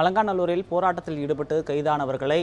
அலங்காநல்லூரில் போராட்டத்தில் ஈடுபட்டு கைதானவர்களை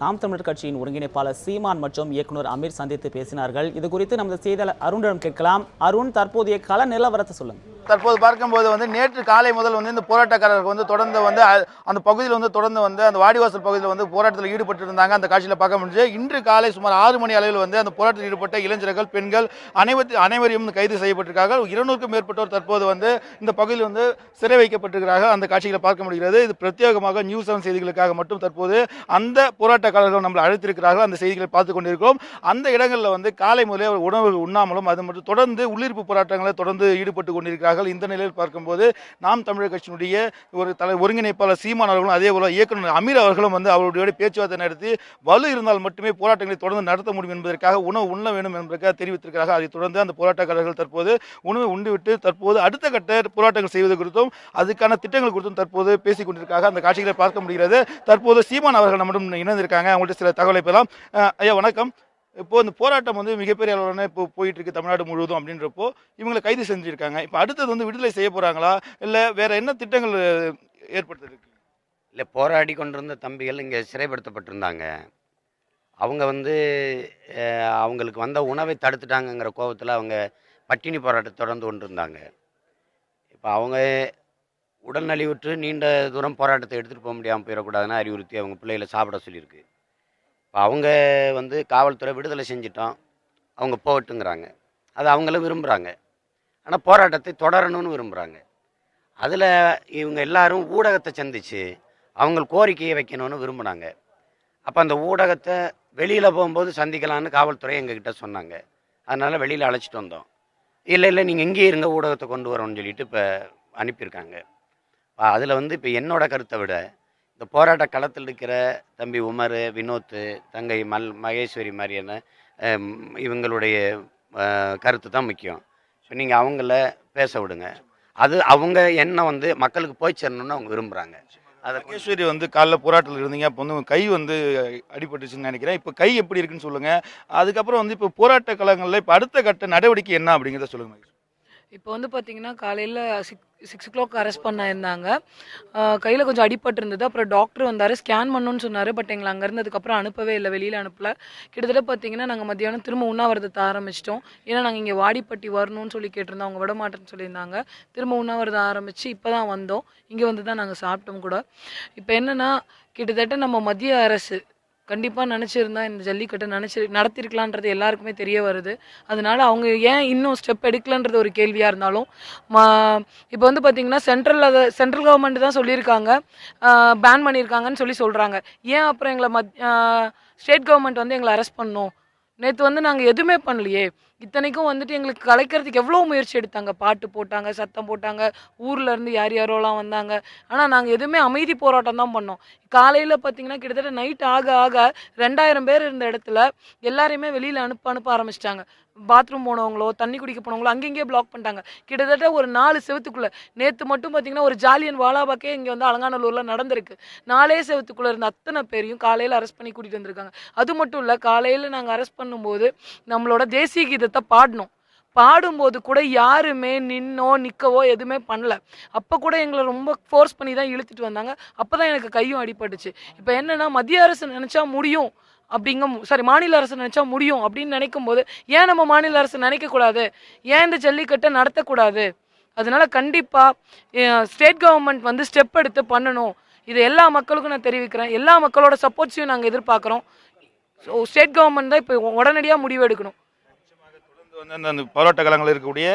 நாம் தமிழர் கட்சியின் ஒருங்கிணைப்பாளர் சீமான் மற்றும் இயக்குனர் அமீர் சந்தித்து பேசினார்கள். இது குறித்து நமது செய்தியாளர் அருணிடம் கேட்கலாம். அருண் தற்போதைய கள நிலவரத்தை சொல்லுங்கள். தற்போது பார்க்கும்போது வந்து நேற்று காலை முதல் வந்து இந்த போராட்டக்காரர்கள் வந்து தொடர்ந்து வந்து அந்த பகுதியில் வந்து தொடர்ந்து வந்து அந்த வாடிவாசல் பகுதியில் வந்து போராட்டத்தில் ஈடுபட்டு இருந்தாங்க அந்த காட்சியில் பார்க்க முடிஞ்சு இன்று காலை சுமார் ஆறு மணி அளவில் வந்து அந்த போராட்டத்தில் ஈடுபட்ட இளைஞர்கள் பெண்கள் அனைவரு அனைவரையும் கைது செய்யப்பட்டிருக்கார்கள். இருநூறுக்கும் மேற்பட்டோர் தற்போது வந்து இந்த பகுதியில் வந்து சிறை வைக்கப்பட்டிருக்கிறார்கள். அந்த காட்சிகளை பார்க்க முடிகிறது. இது பிரத்யேகமாக நியூஸ் செவன் செய்திகளுக்காக மட்டும் தற்போது அந்த போராட்டக்காரர்கள் நம்மளை அழைத்திருக்கிறார்கள். அந்த செய்திகளை பார்த்து கொண்டிருக்கிறோம். அந்த இடங்களில் வந்து காலை முதலே உணவு உண்ணாமலும் அது மட்டும் தொடர்ந்து உள்ளிருப்பு போராட்டங்களை தொடர்ந்து ஈடுபட்டு கொண்டிருக்கிறார்கள். இந்த நிலையில் பார்க்கும்போது நாம் தமிழர் கட்சியினுடைய ஒரு தலை ஒருங்கிணைப்பாளர் சீமான் அவர்களும் அதே போல இயக்குநர் அமீர் அவர்களும் வந்து அவருடைய பேச்சுவார்த்தை நடத்தி வலு இருந்தால் மட்டுமே போராட்டங்களை தொடர்ந்து நடத்த முடியும் என்பதற்காக உணவு உண்ண வேண்டும் என்பதற்காக தெரிவித்திருக்கிறார்கள். அதைத் தொடர்ந்து அந்த போராட்டக்காரர்கள் தற்போது உணவு உண்டுவிட்டு தற்போது அடுத்த கட்ட போராட்டங்கள் செய்வது குறித்தும் அதுக்கான திட்டங்கள் குறித்தும் தற்போது பேசிக் கொண்டிருக்காங்க அந்த காட்சிகளை பார்க்க முடிகிறது. தற்போது சீமான் அவர்கள் நம்மிடம் இணைந்திருக்காங்க. அவங்கள்ட்ட சில தகவலை பெறலாம் ஐயா வணக்கம். இப்போ இந்த போராட்டம் வந்து மிகப்பெரிய அளவிலான இப்போ போயிட்டு இருக்கு தமிழ்நாடு முழுவதும் அப்படின்றப்போ இவங்களை கைது செஞ்சுருக்காங்க. இப்போ அடுத்தது வந்து விடுதலை செய்ய போகிறாங்களா இல்லை வேற என்ன திட்டங்கள் ஏற்படுத்திருக்கு? இல்லை போராடி கொண்டிருந்த தம்பிகள் இங்கே சிறைப்படுத்தப்பட்டிருந்தாங்க. அவங்க வந்து அவங்களுக்கு வந்த உணவை தடுத்துட்டாங்கங்கிற கோபத்தில் அவங்க பட்டினி போராட்டத்தை தொடர்ந்து கொண்டிருந்தாங்க. இப்போ அவங்க உடல் நலிவுற்று நீண்ட தூரம் போராட்டத்தை எடுத்துகிட்டு போக முடியாமல் போயிடக்கூடாதுன்னு அறிவுறுத்தி அவங்க பிள்ளைகளை சாப்பிட சொல்லியிருக்கு. இப்போ அவங்க வந்து காவல்துறை விடுதலை செஞ்சிட்டோம். அவங்க போகட்டுங்கிறாங்க. அது அவங்களும் விரும்புகிறாங்க ஆனால் போராட்டத்தை தொடரணும்னு விரும்புகிறாங்க அதில் இவங்க எல்லாரும் ஊடகத்தை சந்தித்து அவங்க கோரிக்கையை வைக்கணும்னு விரும்பினாங்க. அப்போ அந்த ஊடகத்தை வெளியில் போகும்போது சந்திக்கலான்னு காவல்துறை எங்ககிட்ட சொன்னாங்க. அதனால் வெளியில் அழைச்சிட்டு வந்தோம். இல்லை இல்லை நீங்கள் இங்கேயே இருங்க ஊடகத்தை கொண்டு வரோம்னு சொல்லிட்டு இப்போ அனுப்பியிருக்காங்க. அதில் வந்து இப்போ என்னோட கருத்தை விட இந்த போராட்ட களத்தில் இருக்கிற தம்பி உமர் வினோத் தங்கை மல் மகேஸ்வரி மாதிரியான இவங்களுடைய கருத்து தான் முக்கியம். ஸோ நீங்கள் அவங்கள பேச விடுங்க. அது அவங்க என்ன வந்து மக்களுக்கு போய் சேரணும்னு அவங்க விரும்புகிறாங்க அதை மகேஸ்வரி வந்து காலைல போராட்டத்தில் இருந்தீங்க அப்போ வந்து கை வந்து அடிபட்டுச்சுன்னு நினைக்கிறேன். இப்போ கை எப்படி இருக்குன்னு சொல்லுங்கள் அதுக்கப்புறம் வந்து இப்போ போராட்ட களங்களில் இப்போ அடுத்த கட்ட நடவடிக்கை என்ன அப்படிங்கிறத சொல்லுங்க இப்போ வந்து பார்த்தீங்கன்னா காலையில் six six o'clock arrest பண்ணியிருந்தாங்க கையில் கொஞ்சம் அடிபட்டு இருந்தது அப்புறம் டாக்டர் வந்தார். ஸ்கேன் பண்ணணும்னு சொன்னார். பட் எங்களை அங்கே இருந்ததுக்கப்புறம் அனுப்பவே இல்லை. வெளியில் அனுப்பல. கிட்டத்தட்ட பார்த்தீங்கன்னா நாங்கள் மத்தியானம் திரும்ப உண்ணாவிரதத்தை ஆரம்பிச்சிட்டோம். ஏன்னா நாங்கள் இங்கே வாடிப்பட்டி வரணும்னு சொல்லி கேட்டிருந்தோம். அவங்க விட மாட்டேன்னு சொல்லியிருந்தாங்க. திரும்ப உண்ணாவிரதம் ஆரம்பித்து இப்போ தான் வந்தோம். இங்கே வந்து தான் நாங்கள் சாப்பிட்டோம் கூட. இப்போ என்னென்னா கிட்டத்தட்ட நம்ம மத்திய அரசு கண்டிப்பாக நினச்சிருந்தா இந்த ஜல்லிக்கட்டை நினச்சி நடத்திருக்கலான்றது எல்லாருக்குமே தெரிய வருது. அதனால அவங்க ஏன் இன்னும் ஸ்டெப் எடுக்கலன்றது ஒரு கேள்வியாக இருந்தாலும் மா இப்போ வந்து பார்த்தீங்கன்னா சென்ட்ரல் சென்ட்ரல் கவர்மெண்ட் தான் சொல்லியிருக்காங்க. பேன் பண்ணியிருக்காங்கன்னு சொல்லி சொல்கிறாங்க ஏன் அப்புறம் எங்களை மத் ஸ்டேட் கவர்மெண்ட் வந்து எங்களை அரெஸ்ட் பண்ணோம்? நேற்று வந்து நாங்கள் எதுவுமே பண்ணலையே. இத்தனைக்கும் வந்துட்டு எங்களுக்கு கலைக்கிறதுக்கு எவ்வளோ முயற்சி எடுத்தாங்க. பாட்டு போட்டாங்க சத்தம் போட்டாங்க ஊரில் இருந்து யார் யாரோலாம் வந்தாங்க. ஆனால் நாங்கள் எதுவுமே அமைதி போராட்டம் தான் பண்ணோம். காலையில் பார்த்தீங்கன்னா கிட்டத்தட்ட நைட் ஆக ஆக ரெண்டாயிரம் பேர் இருந்த இடத்துல எல்லாரையுமே வெளியில் அனுப்ப அனுப்ப ஆரம்பிச்சிட்டாங்க. பாத்ரூம் போனவங்களோ தண்ணி குடிக்க போனவங்களோ அங்கங்கேயே பிளாக் பண்ணிட்டாங்க. கிட்டத்தட்ட ஒரு நாலு செவத்துக்குள்ளே. நேற்று மட்டும் பார்த்தீங்கன்னா ஒரு ஜாலியன் வாலாபாக்கே இங்கே வந்து அலங்காநல்லூரில் நடந்திருக்கு. நாலே செவத்துக்குள்ளே இருந்த அத்தனை பேரையும் காலையில் அரெஸ்ட் பண்ணி கூட்டிகிட்டு வந்திருக்காங்க. அது மட்டும் இல்லை காலையில் நாங்கள் அரெஸ்ட் பண்ணும்போது நம்மளோட தேசிய கீதத்தை பாடணும். பாடும்போது கூட யாருமே நின்னோ நிற்கவோ எதுவுமே பண்ணல. அப்போ கூட எங்களை ரொம்ப ஃபோர்ஸ் பண்ணி தான் இழுத்துட்டு வந்தாங்க. அப்போ தான் எனக்கு கையும் அடிபட்டுச்சு. இப்போ என்னன்னா மத்திய அரசு நினச்சா முடியும். அப்படிங்க சாரி மாநில அரசு நினச்சா முடியும் அப்படின்னு நினைக்கும் போது ஏன் நம்ம மாநில அரசு நினைக்கக்கூடாது? ஏன் இந்த ஜல்லிக்கட்டை நடத்தக்கூடாது? அதனால கண்டிப்பாக ஸ்டேட் கவர்மெண்ட் வந்து ஸ்டெப் எடுத்து பண்ணணும். இது எல்லா மக்களுக்கும் நான் தெரிவிக்கிறேன். எல்லா மக்களோட சப்போர்ட்ஸையும் நாங்கள் எதிர்பார்க்குறோம். ஸோ ஸ்டேட் கவர்மெண்ட் தான் இப்போ உடனடியாக முடிவு எடுக்கணும். வந்து அந்த- போராட்ட களங்களில் இருக்கக்கூடிய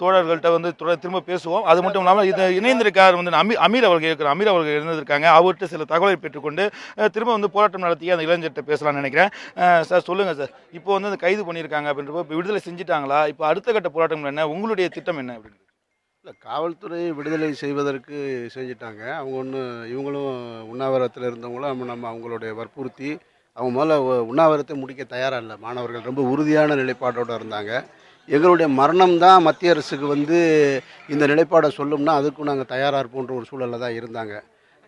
தோழர்கள்ட்ட வந்து திரும்ப பேசுவோம். அது மட்டும் இல்லாமல் இது இணைந்திருக்கார் வந்து அமி அமீர் அவர்கள் இருக்கிற அமீர் அவர்கள் இருந்திருக்காங்க அவர்கிட்ட சில தகவலை பெற்றுக்கொண்டு திரும்ப வந்து போராட்டம் நடத்தி அந்த இளைஞர்கிட்ட பேசலாம்னு நினைக்கிறேன். சார் சொல்லுங்கள் சார். இப்போ வந்து அந்த கைது பண்ணியிருக்காங்க அப்படின்றப்போ இப்போ விடுதலை செஞ்சுட்டாங்களா? இப்போ அடுத்த கட்ட போராட்டம் என்ன? உங்களுடைய திட்டம் என்ன அப்படின்னு இல்லை காவல்துறை விடுதலை செய்வதற்கு செஞ்சிட்டாங்க. அவங்க ஒன்று இவங்களும் உண்ணாவிரத்தில் இருந்தவங்களும் நம்ம நம்ம அவங்களுடைய வற்புறுத்தி அவங்க முதல்ல உண்ணாவிரத்தை முடிக்க தயாராக இல்லை. மாணவர்கள் ரொம்ப உறுதியான நிலைப்பாட்டோடு இருந்தாங்க. எங்களுடைய மரணம் தான் மத்திய அரசுக்கு வந்து இந்த நிலைப்பாடை சொல்லும்னா அதுக்கும் நாங்கள் தயாராக இருப்போன்ற ஒரு சூழலில் தான் இருந்தாங்க.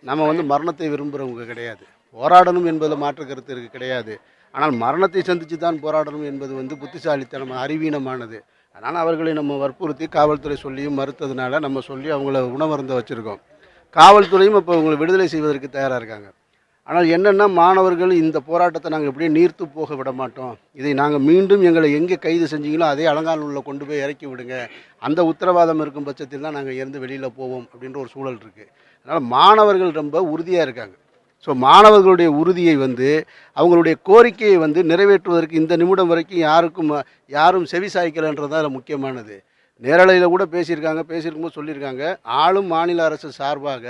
நம்ம வந்து மரணத்தை விரும்புகிறவங்க கிடையாது. போராடணும் என்பதில் மாற்று கருத்து இருக்குது கிடையாது. ஆனால் மரணத்தை சந்தித்து தான் போராடணும் என்பது வந்து புத்திசாலித்தனம் அறிவீனமானது. அதனால் அவர்களை நம்ம வற்புறுத்தி காவல்துறை சொல்லியும் மறுத்ததுனால நம்ம சொல்லி அவங்கள உணவருந்த வச்சுருக்கோம். காவல்துறையும் இப்போ அவங்களை விடுதலை செய்வதற்கு தயாராக இருக்காங்க. ஆனால் என்னென்னா மாணவர்கள் இந்த போராட்டத்தை நாங்கள் எப்படியும் நீர்த்து போக விட மாட்டோம். இதை நாங்கள் மீண்டும் எங்களை எங்கே கைது செஞ்சீங்களோ அதே அலங்காநல்லூரில் கொண்டு போய் இறக்கி விடுங்க. அந்த உத்தரவாதம் இருக்கும் பட்சத்தில் தான் நாங்கள் இருந்து வெளியில் போவோம் அப்படின்ற ஒரு சூழல் இருக்குது அதனால் மாணவர்கள் ரொம்ப உறுதியாக இருக்காங்க. ஸோ மாணவர்களுடைய உறுதியை வந்து அவங்களுடைய கோரிக்கையை வந்து நிறைவேற்றுவதற்கு இந்த நிமிடம் வரைக்கும் யாருக்கும் யாரும் செவி சாய்க்கலைன்றது தான் முக்கியமானது. நேரலையில் கூட பேசியிருக்காங்க பேசியிருக்கும்போது சொல்லியிருக்காங்க. ஆளும் மாநில அரசு சார்பாக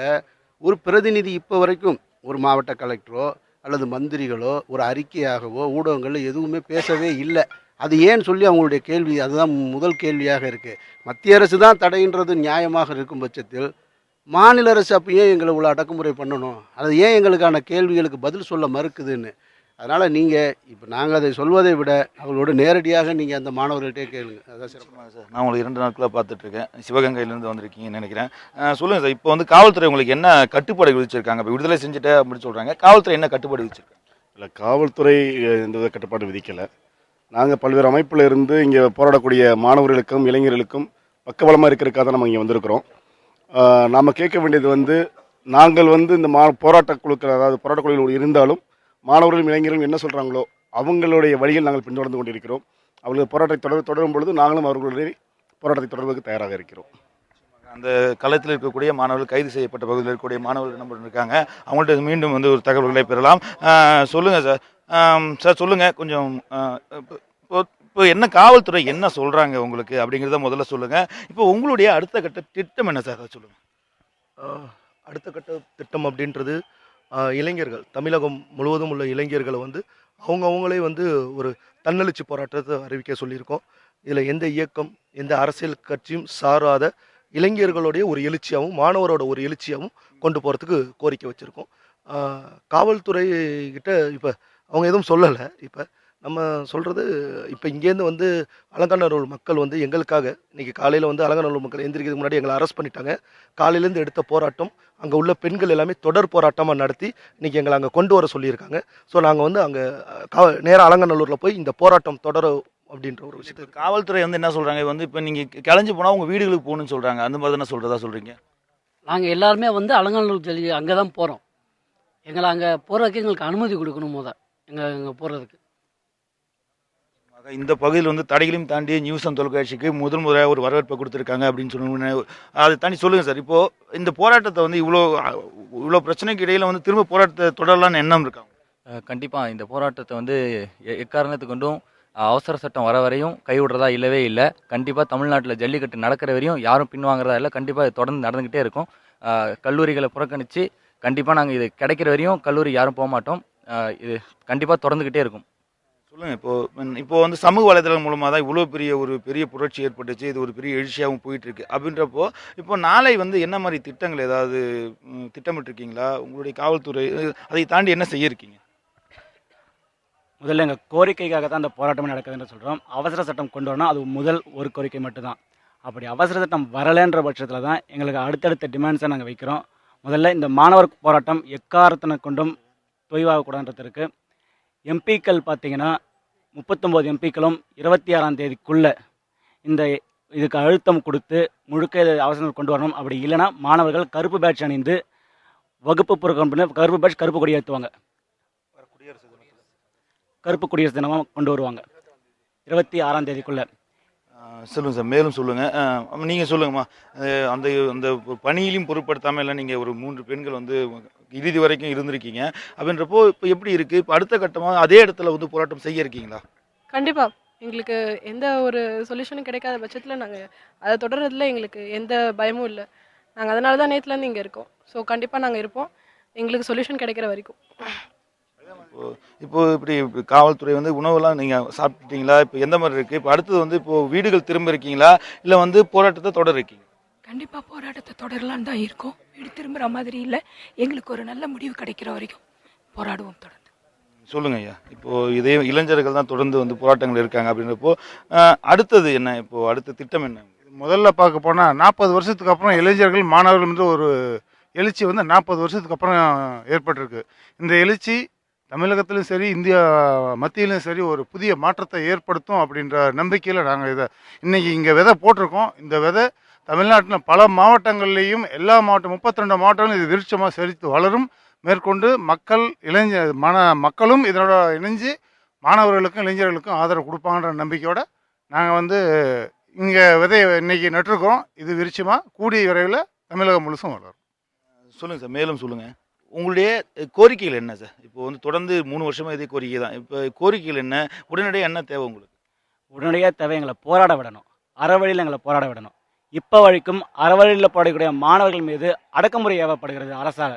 ஒரு பிரதிநிதி இப்போ வரைக்கும் ஒரு மாவட்ட கலெக்டரோ அல்லது மந்திரிகளோ ஒரு அறிக்கையாகவோ ஊடகங்களில் எதுவுமே பேசவே இல்லை. அது ஏன்னு சொல்லி அவங்களுடைய கேள்வி அதுதான் முதல் கேள்வியாக இருக்குது மத்திய அரசு தான் தடைன்றது நியாயமாக இருக்கும் பட்சத்தில் மாநில அரசு அப்போ ஏன் எங்களை இவ்வளோ அடக்குமுறை பண்ணணும்? அது ஏன் எங்களுக்கான கேள்விகளுக்கு பதில் சொல்ல மறுக்குதுன்னு? அதனால் நீங்கள் இப்போ நாங்கள் அதை சொல்வதை விட அவங்களோட நேரடியாக நீங்கள் அந்த மாணவர்கள்ட்டே கேளுங்க. அதான் சிறப்பு. ஆமாங்க சார். நான் உங்களுக்கு இரண்டு நாட்களாக பார்த்துட்டு இருக்கேன் சிவகங்கையிலேருந்து வந்திருக்கீங்கன்னு நினைக்கிறேன். அஹ் சொல்லுங்க சார். இப்போ வந்து காவல்துறை உங்களுக்கு என்ன கட்டுப்பாடு விதிச்சிருக்காங்க? இப்போ விடுதலை செஞ்சுட்டு அப்படின்னு சொல்றாங்க. காவல்துறை என்ன கட்டுப்பாடு விதிச்சிருக்காங்க இல்லை காவல்துறை எந்த வித கட்டுப்பாடு விதிக்கலை. நாங்கள் பல்வேறு அமைப்பில் இருந்து இங்கே போராடக்கூடிய மாணவர்களுக்கும் இளைஞர்களுக்கும் பக்கபலமாக இருக்கிறதுக்காக தான் நம்ம இங்கே வந்திருக்கிறோம். நாம் கேட்க வேண்டியது வந்து நாங்கள் வந்து இந்த மா போராட்ட குழுக்கள் அதாவது போராட்ட குழுவில் இருந்தாலும் மாணவர்களும் இளைஞர்களும் என்ன சொல்கிறாங்களோ அவங்களுடைய வழியில் நாங்கள் பின்தொடர்ந்து கொண்டிருக்கிறோம். அவர்கள் போராட்டத்தை தொடர் தொடரும் பொழுது நாங்களும் அவர்களுடைய போராட்டத்தை தொடர்வதற்கு தயாராக இருக்கிறோம். அந்த களத்தில் இருக்கக்கூடிய மாணவர்கள் கைது செய்யப்பட்ட பகுதியில் இருக்கக்கூடிய மாணவர்கள் நம்ம இருக்காங்க? அவங்கள்ட்ட மீண்டும் வந்து ஒரு தகவல்களை பெறலாம். அஹ் சொல்லுங்க சார். சார் சொல்லுங்க. கொஞ்சம் இப்போ என்ன காவல்துறை என்ன சொல்றாங்க உங்களுக்கு அப்படிங்கிறத முதல்ல சொல்லுங்க. இப்போ உங்களுடைய அடுத்த கட்ட திட்டம் என்ன சார்? அதை சொல்லுங்க. ஆஹ் அடுத்த கட்ட திட்டம் அப்படின்றது இளைஞர்கள் தமிழகம் முழுவதும் உள்ள இளைஞர்களை வந்து அவங்க அவங்களே வந்து ஒரு தன்னெழுச்சி போராட்டத்தை அறிவிக்க சொல்லியிருக்கோம். இதில் எந்த இயக்கம் எந்த அரசியல் கட்சியும் சாராத இளைஞர்களுடைய ஒரு எழுச்சியாகவும் மாணவரோட ஒரு எழுச்சியாகவும் கொண்டு போகிறதுக்கு கோரிக்கை வச்சுருக்கோம். காவல்துறை கிட்ட இப்போ அவங்க எதுவும் சொல்லலை. இப்போ நம்ம சொல்கிறது இப்போ இங்கேருந்து வந்து அலங்காநல்லூர் மக்கள் வந்து எங்களுக்காக இன்னைக்கு காலையில் வந்து அலங்காநல்லூர் மக்கள் எந்திரிக்கிறதுக்கு முன்னாடி எங்களை அரெஸ்ட் பண்ணிட்டாங்க. காலையிலேருந்து எடுத்த போராட்டம் அங்கே உள்ள பெண்கள் எல்லாமே தொடர் போராட்டமாக நடத்தி இன்னைக்கு எங்களை அங்கே கொண்டு வர சொல்லியிருக்காங்க. ஸோ நாங்கள் வந்து அங்கே கா நேராக அலங்காநல்லூரில் போய் இந்த போராட்டம் தொடர அப்படின்ற ஒரு விஷயத்தை இப்போ காவல்துறை வந்து என்ன சொல்றாங்க? வந்து இப்போ நீங்க கிளஞ்சு போனா உங்க வீடுகளுக்கு போகணும்னு சொல்றாங்க. அந்த மாதிரி தானே சொல்றதா சொல்றீங்க? நாங்கள் எல்லாருமே வந்து அலங்காநல்லூர் ஜல்லி அங்கே தான் போகிறோம் எங்களை அங்கே போகிறதுக்கு எங்களுக்கு அனுமதி கொடுக்கணும் முத எங்கள் அங்கே போகிறதுக்கு இந்த பகுதியில் வந்து தடைகளையும் தாண்டி நியூஸ் அண்ட் தொலைக்காட்சிக்கு முதல் முறையாக ஒரு வரவேற்பை கொடுத்துருக்காங்க அப்படின்னு சொன்ன அதை தாண்டி சொல்லுங்கள் சார். இப்போது இந்த போராட்டத்தை வந்து இவ்வளோ இவ்வளோ பிரச்சனைக்கு இடையில் வந்து திரும்ப போராட்டத்தை தொடரலான்னு எண்ணம் இருக்காங்க கண்டிப்பாக இந்த போராட்டத்தை வந்து எ- எக்காரணத்துக்கு கொண்டும் அவசர சட்டம் வர வரையும் கைவிடுறதா இல்லவே இல்லை. கண்டிப்பாக தமிழ்நாட்டில் ஜல்லிக்கட்டு நடக்கிற வரையும் யாரும் பின்வாங்கிறதா இல்லை. கண்டிப்பாக தொடர்ந்து நடந்துக்கிட்டே இருக்கும். கல்லூரிகளை புறக்கணித்து கண்டிப்பாக நாங்கள் இது கிடைக்கிற வரையும் கல்லூரி யாரும் போக மாட்டோம். இது கண்டிப்பாக தொடர்ந்துக்கிட்டே இருக்கும். சொல்லுங்கள் இப்போ இப்போது இப்போ வந்து சமூக வலைதளம் மூலமாக தான் இவ்வளோ பெரிய ஒரு பெரிய புரட்சி ஏற்பட்டுச்சு இது ஒரு பெரிய எழுச்சியாகவும் போயிட்டு இருக்கு அப்படின்றப்போ இப்போ நாளை வந்து என்ன மாதிரி திட்டங்கள் ஏதாவது திட்டமிட்டு திட்டமிட்டிருக்கீங்களா? உங்களுடைய காவல்துறை அதை தாண்டி என்ன செய்ய இருக்கீங்க முதல்ல எங்கள் கோரிக்கைக்காக தான் அந்த போராட்டம் நடக்குதுன்னு சொல்கிறோம் அவசர சட்டம் கொண்டு வரணும் அது முதல் ஒரு கோரிக்கை மட்டும்தான். அப்படி அவசர சட்டம் வரலைன்ற பட்சத்தில் தான் எங்களுக்கு அடுத்தடுத்த டிமாண்ட்ஸை நாங்கள் வைக்கிறோம். முதல்ல இந்த மாணவர் போராட்டம் எக்காரத்தினை கொண்டும் தொய்வாகக்கூடாதுன்றதுக்கு எம்பிக்கள் பார்த்தீங்கன்னா முப்பத்தொம்போது எம்பிக்களும் இருபத்தி ஆறாம் தேதிக்குள்ளே இந்த இதுக்கு அழுத்தம் கொடுத்து முழுக்க இது அவசரம் கொண்டு வரணும். அப்படி இல்லைன்னா மாணவர்கள் கருப்பு பேட்ச் அணிந்து வகுப்பு புறக்கணிப்பு கருப்பு பேட்ச் கருப்பு கொடி ஏற்றுவாங்க கருப்பு குடியரசு தினமாக கொண்டு வருவாங்க. இருபத்தி ஆறாம் தேதிக்குள்ள. சொல்லுங்கள் சொல்லுங்க சார். மேலும் சொல்லுங்கள் நீங்கள் சொல்லுங்கம்மா. அந்த அந்த பணியிலையும் பொருட்படுத்தாமல் இல்லை நீங்கள் ஒரு மூன்று பெண்கள் வந்து இறுதி வரைக்கும் இருந்திருக்கீங்க. அப்படின்றப்போ இப்போ எப்படி இருக்குது இப்போ அடுத்த கட்டமாக அதே இடத்துல வந்து போராட்டம் செய்ய இருக்கீங்களா? கண்டிப்பா. எங்களுக்கு எந்த ஒரு சொல்யூஷனும் கிடைக்காத பட்சத்தில் நாங்கள் அதை தொடர்றதுல எங்களுக்கு எந்த பயமும் இல்லை. நாங்கள் அதனால தான் நேற்றுலேருந்து இங்கே இருக்கோம். ஸோ கண்டிப்பாக நாங்கள் இருப்போம். எங்களுக்கு சொல்யூஷன் கிடைக்கிற வரைக்கும். இப்போ இப்போ இப்படி காவல்துறை வந்து உணவெல்லாம் நீங்கள் சாப்பிட்டுட்டீங்களா? இப்போ எந்த மாதிரி இருக்குது இப்போ அடுத்தது வந்து இப்போ வீடுகள் திரும்ப இருக்கீங்களா? இல்லை வந்து போராட்டத்தை தொடர இருக்கீங்க? கண்டிப்பாக போராட்டத்தை தொடரலான்னு தான் இருக்கோம். வீடு திரும்புகிற மாதிரி இல்லை. எங்களுக்கு ஒரு நல்ல முடிவு கிடைக்கிற வரைக்கும் போராடுவோம் தொடர்ந்து. சொல்லுங்க ஐயா. இப்போ இதே இளைஞர்கள் தான் தொடர்ந்து வந்து போராட்டங்கள் இருக்காங்க அப்படின்றப்போ அடுத்தது என்ன? இப்போ அடுத்த திட்டம் என்ன? முதல்ல பார்க்க போனால் நாற்பது வருஷத்துக்கு அப்புறம் இளைஞர்கள் மாணவர்கள் என்று ஒரு எழுச்சி வந்து நாற்பது வருஷத்துக்கு அப்புறம் ஏற்பட்டிருக்கு. இந்த எழுச்சி தமிழகத்திலும் சரி இந்தியா மத்தியிலும் சரி ஒரு புதிய மாற்றத்தை ஏற்படுத்தும் அப்படின்ற நம்பிக்கையில் நாங்கள் இதை இன்னைக்கு இங்கே விதை போட்டிருக்கோம். இந்த விதை தமிழ்நாட்டில் பல மாவட்டங்கள்லேயும் எல்லா மாவட்டம் முப்பத்தி ரெண்டு மாவட்டங்களும் இது விருட்சமாக செழித்து வளரும். மேற்கொண்டு மக்கள் இளைஞர் மன மக்களும் இதனோட இணைஞ்சு மாணவர்களுக்கும் இளைஞர்களுக்கும் ஆதரவு கொடுப்பாங்கன்ற நம்பிக்கையோட நாங்கள் வந்து இங்கே விதையை இன்னைக்கு நட்டிருக்கோம். இது விருட்சமாக கூடிய விரைவில் தமிழகம் முழுசும் வளரும். சொல்லுங்கள் சார் மேலும் சொல்லுங்கள் உங்களுடைய கோரிக்கைகள் என்ன சார்? இப்போ வந்து தொடர்ந்து மூணு வருஷமாக இதே கோரிக்கை தான். இப்போ கோரிக்கைகள் என்ன? உடனடியாக என்ன தேவை உங்களுக்கு? உடனடியாக தேவை எங்களை போராட விடணும். அறவழியில் எங்களை போராட விடணும். இப்போ வரைக்கும் அறவழியில் போடக்கூடிய மாணவர்கள் மீது அடக்குமுறை ஏவப்படுகிறது அரசால்.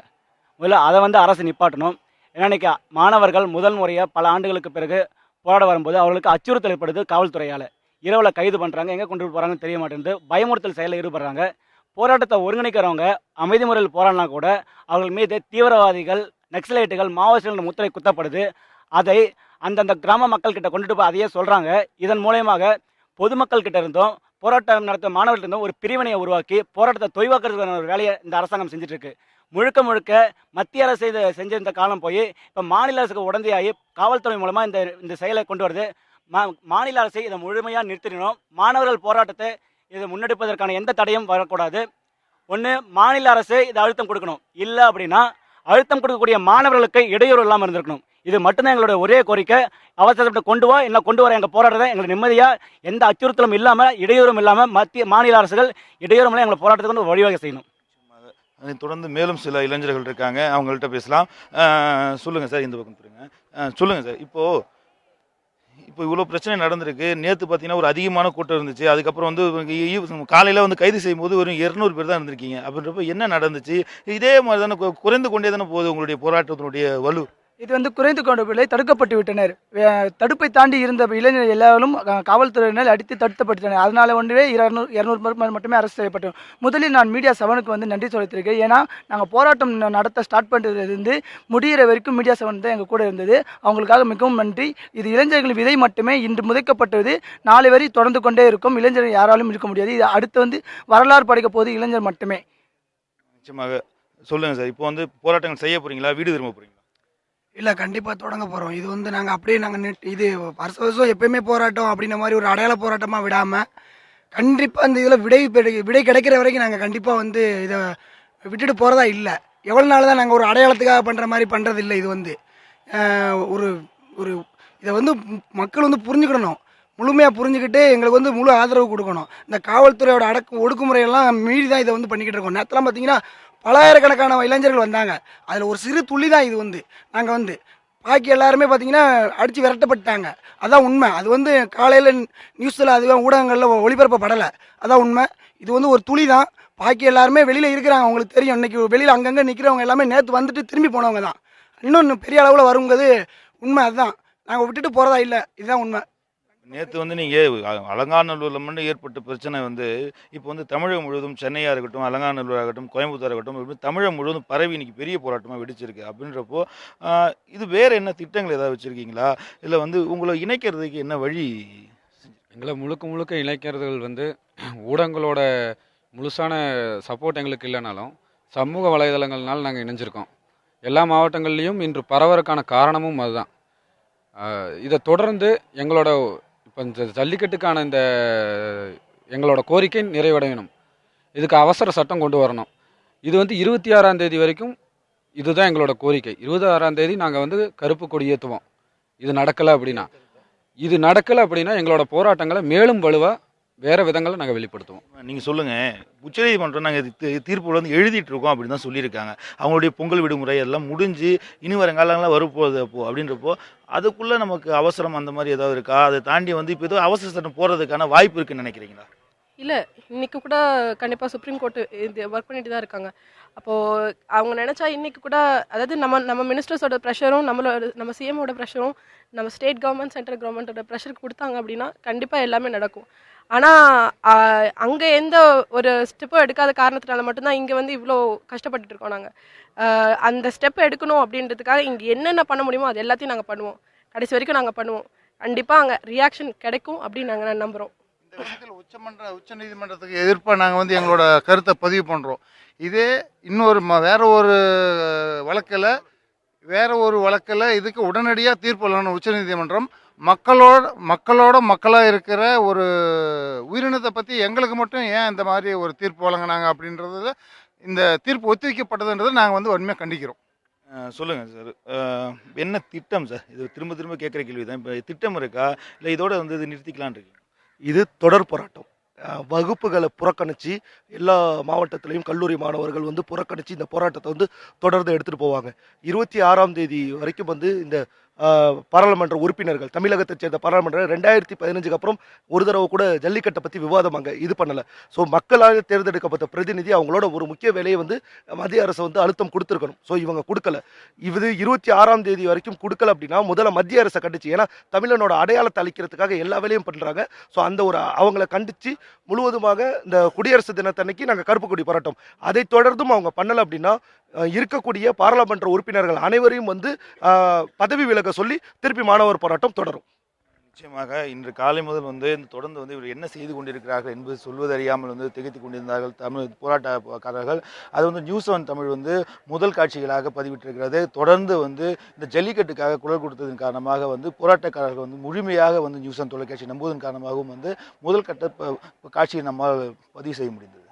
முதல்ல அதை வந்து அரசு நிப்பாட்டணும். ஏன்னா மாணவர்கள் முதல் முறையாக பல ஆண்டுகளுக்கு பிறகு போராட வரும்போது அவர்களுக்கு அச்சுறுத்தல் ஏற்படுது காவல்துறையால். இரவில் கைது பண்ணுறாங்க எங்கே கொண்டு போகிறாங்கன்னு தெரிய மாட்டேங்குது. பயமுறுத்தல் செயலில் ஈடுபடுறாங்க. போராட்டத்தை ஒருங்கிணைக்கிறவங்க அமைதி முறையில் போராடினா கூட அவர்கள் மீது தீவிரவாதிகள் நக்சலைட்டுகள் மாவோயிஸ்டுகள் முத்திரை குத்தப்படுது. அதை அந்தந்த கிராம மக்கள்கிட்ட கொண்டுட்டு போய் அதையே சொல்கிறாங்க இதன் மூலயமாக பொதுமக்கள்கிட்ட இருந்தும் போராட்டம் நடத்தும் மாணவர்களிடம் ஒரு பிரிவினையை உருவாக்கி போராட்டத்தை தொய்வாக்குறதுக்கான ஒரு வேலையை இந்த அரசாங்கம் செஞ்சுட்டு இருக்கு முழுக்க முழுக்க மத்திய அரசு இதை செஞ்சிருந்த காலம் போய் இப்போ மாநில அரசுக்கு உடந்தையாகி காவல்துறை மூலமாக இந்த இந்த செயலை கொண்டு வருது. மா மாநில அரசு இதை முழுமையாக நிறுத்திடணும். மாணவர்கள் போராட்டத்தை இதை முன்னெடுப்பதற்கான எந்த தடையும் வரக்கூடாது. ஒன்று மாநில அரசு இதை அழுத்தம் கொடுக்கணும். இல்லை அப்படின்னா அழுத்தம் கொடுக்கக்கூடிய மாணவர்களுக்கு இடையூறு இல்லாமல் இருந்திருக்கணும். இது மட்டும்தான் எங்களுடைய ஒரே கோரிக்கை. அவசரப்பட்டு கொண்டு வா என்ன கொண்டு வர எங்கள் போராட்டத்தை எங்களை நிம்மதியாக எந்த அச்சுறுத்தலும் இல்லாமல் இடையூறும் இல்லாமல் மத்திய மாநில அரசுகள் இடையூறும் எங்களை போராட்டத்துக்கு வந்து வழிவகை செய்யணும். அதை தொடர்ந்து மேலும் சில இளைஞர்கள் இருக்காங்க அவங்கள்ட்ட பேசலாம். சொல்லுங்கள் சார் இந்த பக்கம் திருங்க. சொல்லுங்கள் சார் இப்போது இப்போ இவ்வளோ பிரச்சனை நடந்திருக்கு. நேற்று பார்த்தீங்கன்னா ஒரு அதிகமான கூட்டம் இருந்துச்சு. அதுக்கப்புறம் வந்து காலையில் வந்து கைது செய்யும்போது ஒரு இரநூறு பேர் தான் இருந்திருக்கீங்க. அப்படின்றப்ப என்ன நடந்துச்சு? இதே மாதிரி தானே குறைந்து கொண்டே தானே போகுது உங்களுடைய போராட்டத்தினுடைய வலு. இது வந்து குறைந்து கொண்டவில்லை தடுக்கப்பட்டு விட்டனர். தடுப்பை தாண்டி இருந்த இளைஞர் எல்லாரும் காவல்துறையினர் அடித்து தடுத்தப்பட்டனர் அதனால ஒன்றுவே இருநூறு இரநூறு பேர் மட்டுமே அரசு செய்யப்பட்டோம் முதலில் நான் மீடியா செவனுக்கு வந்து நன்றி சொல்லித்திருக்கேன் ஏன்னா நாங்கள் போராட்டம் நடத்த ஸ்டார்ட் பண்ணுறதுலேருந்து முடிகிற வரைக்கும் மீடியா செவன் தான் எங்கள் கூட இருந்தது. அவங்களுக்காக மிகவும் நன்றி. இது இளைஞர்கள் விதை மட்டுமே இன்று முதைக்கப்பட்டது. நாளை வரை தொடர்ந்து கொண்டே இருக்கும். இளைஞர்கள் யாராலும் இருக்க முடியாது. இது அடுத்து வந்து வரலாறு படைக்க போது இளைஞர் மட்டுமே. நிச்சயமாக. சொல்லுங்கள் சார். இப்போ வந்து போராட்டங்கள் செய்ய போகிறீங்களா வீடு திரும்ப போகிறீங்க இல்லை கண்டிப்பாக தொடங்க போகிறோம் இது வந்து நாங்கள் அப்படியே நாங்கள் நெட் இது வருஷ வருஷம் எப்பயுமே போராட்டம் அப்படின்ற மாதிரி ஒரு அடையாள போராட்டமாக விடாமல் கண்டிப்பாக அந்த இதில் விடை விடை கிடைக்கிற வரைக்கும் நாங்கள் கண்டிப்பாக வந்து இதை விட்டுட்டு போகிறதா இல்லை. எவ்வளோ நாள் தான் நாங்கள் ஒரு அடையாளத்துக்காக பண்ணுற மாதிரி பண்ணுறது இல்லை இது வந்து. ஒரு ஒரு இதை வந்து மக்கள் வந்து புரிஞ்சுக்கிடணும் முழுமையாக புரிஞ்சுக்கிட்டு எங்களுக்கு வந்து முழு ஆதரவு கொடுக்கணும். இந்த காவல்துறையோட அடக்கு ஒடுக்குமுறையெல்லாம் மீறி தான் இதை வந்து பண்ணிக்கிட்டு இருக்கோம். நேரத்தெல்லாம் பார்த்தீங்கன்னா பலாயிரக்கணக்கான இளைஞர்கள் வந்தாங்க. அதில் ஒரு சிறு துளி தான் இது வந்து. நாங்கள் வந்து பாக்கி எல்லாருமே பார்த்தீங்கன்னா அடித்து விரட்டப்பட்டாங்க அதான் உண்மை. அது வந்து காலையில் நியூஸில் அதுவே ஊடகங்களில் ஒளிபரப்பப்படலை. அதான் உண்மை. இது வந்து ஒரு துளி தான் பாக்கி எல்லாருமே வெளியில் இருக்கிறாங்க. அவங்களுக்கு தெரியும். இன்னைக்கு வெளியில் அங்கங்கே நிற்கிறவங்க எல்லாமே நேற்று வந்துட்டு திரும்பி போனவங்க தான் இன்னும் பெரிய அளவில் வருங்கிறது உண்மை. அதுதான். நாங்கள் விட்டுட்டு போகிறதா இல்லை. இதுதான் உண்மை. நேற்று வந்து நீங்கள் அலங்காநல்லூரில் மட்டும் ஏற்பட்ட பிரச்சனை வந்து இப்போ வந்து தமிழகம் முழுவதும் சென்னையாக இருக்கட்டும் அலங்காநல்லூர் ஆகட்டும் கோயம்புத்தூர் ஆகட்டும் இப்படி தமிழகம் முழுவதும் பரவி இன்னைக்கு பெரிய போராட்டமாக வெடிச்சிருக்கு அப்படின்றப்போ இது வேறு என்ன திட்டங்கள் ஏதாவது வச்சுருக்கீங்களா? இல்லை வந்து உங்களை இணைக்கிறதுக்கு என்ன வழி? எங்களை முழுக்க முழுக்க இணைக்கிறதுகள் வந்து ஊடகங்களோட முழுசான சப்போர்ட் எங்களுக்கு இல்லைனாலும் சமூக வலைதளங்கள்னால நாங்கள் இணைஞ்சிருக்கோம். எல்லா மாவட்டங்கள்லேயும் இன்று பரவறக்கான காரணமும் அதுதான். இதை தொடர்ந்து எங்களோட இப்போ இந்த ஜல்லிக்கட்டுக்கான இந்த எங்களோட கோரிக்கை நிறைவடையணும். இதுக்கு அவசர சட்டம் கொண்டு வரணும். இது வந்து இருபத்தி ஆறாம் தேதி வரைக்கும் இதுதான் எங்களோட கோரிக்கை. இருபத்தி ஆறாம் தேதி நாங்கள் வந்து கருப்பு கொடி ஏற்றுவோம் இது நடக்கலை அப்படின்னா. இது நடக்கலை அப்படின்னா எங்களோட போராட்டங்களை மேலும் வலுவாக வேறு விதங்களை நாங்கள் வெளிப்படுத்துவோம். நீங்கள் சொல்லுங்கள் உச்சநீதிமன்றம் நாங்கள் தீர்ப்புகள் வந்து எழுதிட்டு இருக்கோம் அப்படின்னு தான் சொல்லியிருக்காங்க. அவங்களுடைய பொங்கல் விடுமுறை எல்லாம் முடிஞ்சு இனி வர வரப்போகுது அப்போ அப்படின்றப்போ அதுக்குள்ளே நமக்கு அவசரம் அந்த மாதிரி ஏதாவது இருக்கா? அதை தாண்டி வந்து இப்போ ஏதோ அவசர சட்டம் போகிறதுக்கான வாய்ப்பு இருக்குன்னு நினைக்கிறீங்களா? இல்லை இன்றைக்கி கூட கண்டிப்பாக சுப்ரீம் கோர்ட்டு இது ஒர்க் பண்ணிட்டு தான் இருக்காங்க. அப்போது அவங்க நினச்சா இன்றைக்கி கூட அதாவது நம்ம நம்ம மினிஸ்டர்ஸோட ப்ரெஷரும் நம்மளோட நம்ம சிஎம்மோட ப்ரெஷரும் நம்ம ஸ்டேட் கவர்மெண்ட் சென்ட்ரல் கவர்மெண்ட்டோட ப்ரெஷர் கொடுத்தாங்க அப்படின்னா கண்டிப்பாக எல்லாமே நடக்கும். ஆனால் அங்கே எந்த ஒரு ஸ்டெப்பும் எடுக்காத காரணத்தினால மட்டும்தான் இங்கே வந்து இவ்வளோ கஷ்டப்பட்டுட்டு இருக்கோம் நாங்கள் அந்த ஸ்டெப் எடுக்கணும் அப்படின்றதுக்காக இங்கே என்னென்ன பண்ண முடியுமோ அது எல்லாத்தையும் நாங்கள் பண்ணுவோம். கடைசி வரைக்கும் நாங்கள் பண்ணுவோம். கண்டிப்பாக அங்கே ரியாக்ஷன் கிடைக்கும் அப்படின்னு நாங்கள் நம்புகிறோம் இந்த விஷயத்தில் உச்சமன்ற உச்ச நீதிமன்றத்துக்கு எதிர்ப்பாக நாங்கள் வந்து எங்களோட கருத்தை பதிவு பண்ணுறோம் இதே இன்னொரு ம வேற ஒரு வழக்கில் வேற ஒரு வழக்கில் இதுக்கு உடனடியாக தீர்ப்பு வழங்கணும் உச்சநீதிமன்றம் மக்களோட மக்களோட மக்களாக இருக்கிற ஒரு உயிரினத்தை பற்றி எங்களுக்கு மட்டும் ஏன் இந்த மாதிரி ஒரு தீர்ப்பு வழங்கினாங்க அப்படின்றதுல இந்த தீர்ப்பு ஒத்திவைக்கப்பட்டதுன்றதை நாங்கள் வந்து வன்மையாக கண்டிக்கிறோம். சொல்லுங்கள் சார். என்ன திட்டம் சார்? இது திரும்ப திரும்ப கேட்குற கேள்வி தான் இப்போ திட்டம் இருக்கா? இல்லை இதோட வந்து இது நிறுத்திக்கலான் இருக்கு இது தொடர் போராட்டம். வகுப்புகளை புறக்கணித்து எல்லா மாவட்டத்திலையும் கல்லூரி மாணவர்கள் வந்து புறக்கணித்து இந்த போராட்டத்தை வந்து தொடர்ந்து எடுத்துகிட்டு போவாங்க. இருபத்தி ஆறாம் தேதி வரைக்கும் வந்து இந்த பாராளுமன்ற உறுப்பினர்கள் தமிழகத்தைச் சேர்ந்த பாராளுமன்ற ரெண்டாயிரத்தி பதினஞ்சுக்கு அப்புறம் ஒரு தடவை கூட ஜல்லிக்கட்டை பற்றி விவாதம் அங்கே இது பண்ணலை. ஸோ மக்களால் தேர்ந்தெடுக்கப்பட்ட பிரதிநிதி அவங்களோட ஒரு முக்கிய வேலையை வந்து மத்திய அரசு வந்து அழுத்தம் கொடுத்துருக்கணும். ஸோ இவங்க கொடுக்கல. இது இருபத்தி ஆறாம் தேதி வரைக்கும் கொடுக்கல அப்படின்னா முதல்ல மத்திய அரசை கண்டிச்சு. ஏன்னா தமிழனோட அடையாளத்தை அழிக்கிறதுக்காக எல்லா வேலையும் பண்ணுறாங்க ஸோ அந்த ஒரு அவங்கள கண்டித்து முழுவதுமாக இந்த குடியரசு தினத்தன்னைக்கு நாங்கள் கருப்பு கொடி போராட்டம். அதை தொடர்ந்தும் அவங்க பண்ணலை அப்படின்னா இருக்கக்கூடிய பாராளுமன்ற உறுப்பினர்கள் அனைவரையும் வந்து பதவி விலக சொல்லி திருப்பி மாணவர் போராட்டம் தொடரும். நிச்சயமாக இன்று காலை முதல் வந்து இந்த தொடர்ந்து வந்து இவர் என்ன செய்து கொண்டிருக்கிறார்கள் என்பது சொல்வது அறியாமல் வந்து திகைத்து கொண்டிருந்தார்கள் தமிழ் போராட்டக்காரர்கள். அது வந்து நியூஸ் ஒன் தமிழ் வந்து முதல் காட்சிகளாக பதிவிட்டிருக்கிறது. தொடர்ந்து வந்து இந்த ஜல்லிக்கட்டுக்காக குரல் கொடுத்ததன் காரணமாக வந்து போராட்டக்காரர்கள் வந்து முழுமையாக வந்து நியூஸ் ஒன் தொலைக்காட்சி நம்புவதன் காரணமாகவும் வந்து முதல் கட்ட காட்சியை நம்மால் பதிவு செய்ய முடிந்தது.